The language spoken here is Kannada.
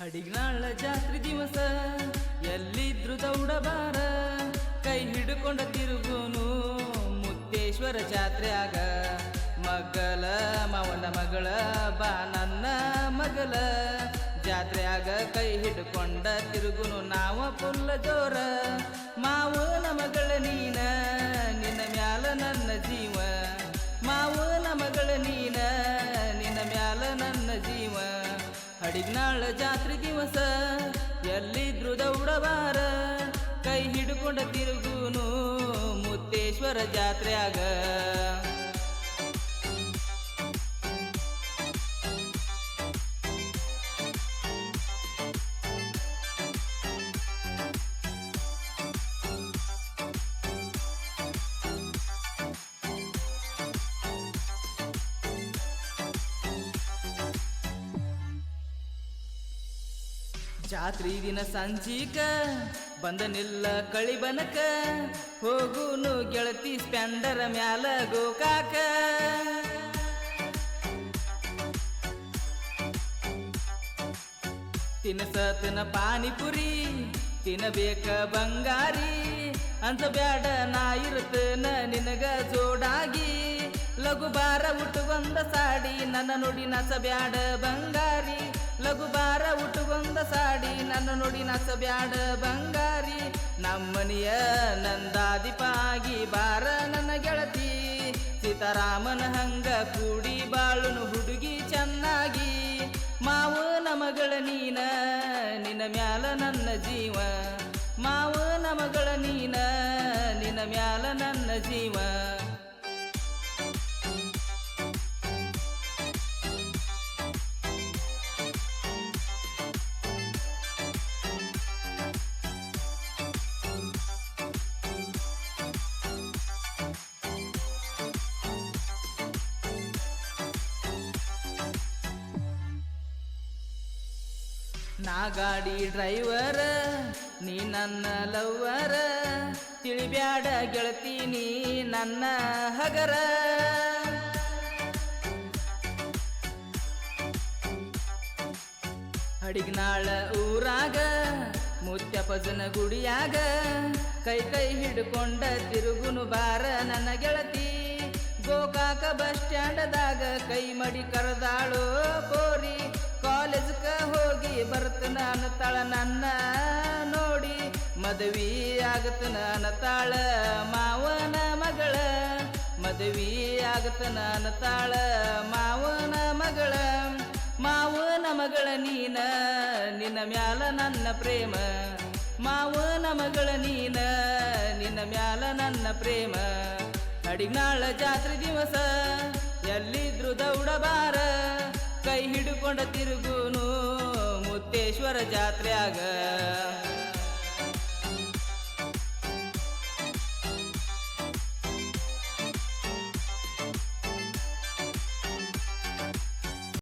ಹಡಿಗ್ನಾಳ ಜಾತ್ರೆ ದಿವಸ, ಎಲ್ಲಿದ್ರು ದೌಡಬಾರ ಕೈ ಹಿಡ್ಕೊಂಡ ತಿರುಗುನು ಮುತ್ತೇಶ್ವರ ಆಗ. ಮಗಳ ಮವನ ಮಗಳ ಬಾ, ನನ್ನ ಜಾತ್ರೆ ಆಗ ಕೈ ಹಿಡ್ಕೊಂಡ ತಿರುಗುನು ನಾವ ಪುಲ್ಲ ಜೋರ. ಹಡಿಗ್ನಾಳ ಜಾತ್ರೆ ದಿವಸ ಎಲ್ಲಿದ್ರು ದೌಡವಾರ ಕೈ ಹಿಡ್ಕೊಂಡ ತಿರುಗುನು ಮುತ್ತೇಶ್ವರ ಜಾತ್ರೆಯಾಗ. ಜಾತ್ರಿ ದಿನ ಸಂಜೀಕ ಬಂದನಿಲ್ಲ ಕಳಿಬನಕ ಹೋಗುನು ಗೆಳತಿ ಸ್ಪ್ಯಾಂಡರ ಮ್ಯಾಲ ಗೋಕಾಕ. ತಿನಸ ತಿನ ಪಾನಿಪುರಿ ತಿನ್ನಬೇಕ ಬಂಗಾರಿ ಅಂತ ಬ್ಯಾಡ ನಾ ಇರ್ತೇನ ನಿನಗ ಜೋಡಾಗಿ. ಲಘು ಬಾರ ಉಟ್ಟುಗೊಂದ ಸಾಡಿ, ನನ್ನ ನುಡಿ ನಸ ಬ್ಯಾಡ ಬಂಗಾರಿ. ಲಘು ಬಾರ ಉಟ್ಟುಗೊಂದ ಸಾಡಿ, ನನ್ನ ನುಡಿ ನಸ ಬ್ಯಾಡ ಬಂಗಾರಿ. ನಮ್ಮನಿಯ ನಂದಾದಿಪಾಗಿ ಬಾರ ನನ್ನ ಗೆಳತಿ. ಸೀತಾರಾಮನ ಹಂಗ ಕೂಡಿ ಬಾಳುನು ಹುಡುಗಿ ಚೆನ್ನಾಗಿ. ಮಾವು ನಮಗಳ ನೀನ, ನಿನ್ನ ಮ್ಯಾಲ ನನ್ನ ಜೀವ. ಮಾವು ಮಗಳ ನಾ ಗಾಡಿ ಡ್ರೈವರ, ನೀ ನನ್ನ ಲವ್ವರ, ತಿಳಿಬ್ಯಾಡ ಗೆಳತೀನಿ ನನ್ನ ಹಗರ. ಅಡಿಗ್ನಾಳ ಊರಾಗ ಮುತ್ಯಪಜನ ಗುಡಿಯಾಗ, ಕೈ ಕೈ ಹಿಡ್ಕೊಂಡ ತಿರುಗುನು ಬಾರ ನನ್ನ ಗೆಳತಿ. ಗೋಕಾಕ ಬಸ್ ಸ್ಟ್ಯಾಂಡದಾಗ ಕೈ ಮಡಿ ಕರೆದಾಳೋ ಕೋರಿ ಕಾಲೇಜ್ಕ ಹೋಗಿ ನಾನು ಅನ್ನತಾಳ ನನ್ನ ನೋಡಿ. ಮದುವೆ ಆಗತನ ಅನ್ನತಾಳ ಮಾವನ ಮಗಳ. ಮದುವೆ ನಾನು ಅನ್ನತಾಳ ಮಾವನ ಮಗಳ. ಮಾವನ ಮಗಳ ನೀನ, ನಿನ್ನ ಮ್ಯಾಲ ನನ್ನ ಪ್ರೇಮ. ಮಾವನ ಮಗಳ ನೀನ, ನಿನ್ನ ಮ್ಯಾಲ ನನ್ನ ಪ್ರೇಮ. ಅಡಿಗ್ನಾಳ ಜಾತ್ರೆ ದಿವಸ, ಎಲ್ಲಿದ್ರು ದೌಡಬಾರ ಕೈ ಹಿಡ್ಕೊಂಡ ತಿರುಗುನು मुक्तेश्वर जात्र्याग